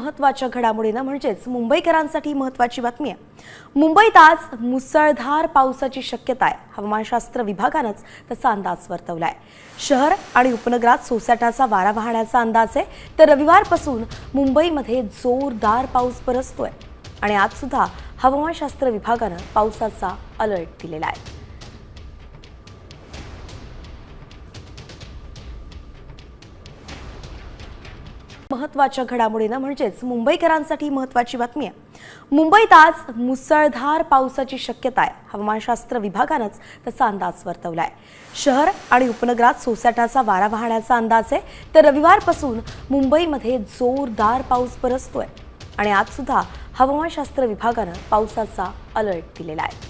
महत्त्वाच्या घडामोडीनं म्हणजेच मुंबईकरांसाठी महत्वाची बातमी आहे. मुंबईत आज मुसळधार पावसाची शक्यता आहे. हवामानशास्त्र विभागानंच तसा अंदाज वर्तवलाय. शहर आणि उपनगरात सोसाट्याचा वारा वाहण्याचा अंदाज आहे. तर रविवारपासून मुंबईमध्ये जोरदार पाऊस बरसतोय. आणि आजसुद्धा हवामानशास्त्र विभागानं पावसाचा अलर्ट दिलेला आहे. महत्त्वाच्या घडामोडीनं म्हणजेच मुंबईकरांसाठी महत्वाची बातमी आहे. मुंबईत आज मुसळधार पावसाची शक्यता आहे. हवामानशास्त्र विभागानंच तसा अंदाज वर्तवलाय. शहर आणि उपनगरात सोसाट्याचा वारा वाहण्याचा अंदाज आहे. तर रविवारपासून मुंबईमध्ये जोरदार पाऊस बरसतोय. आणि आज सुद्धा हवामानशास्त्र विभागानं पावसाचा अलर्ट दिलेला आहे.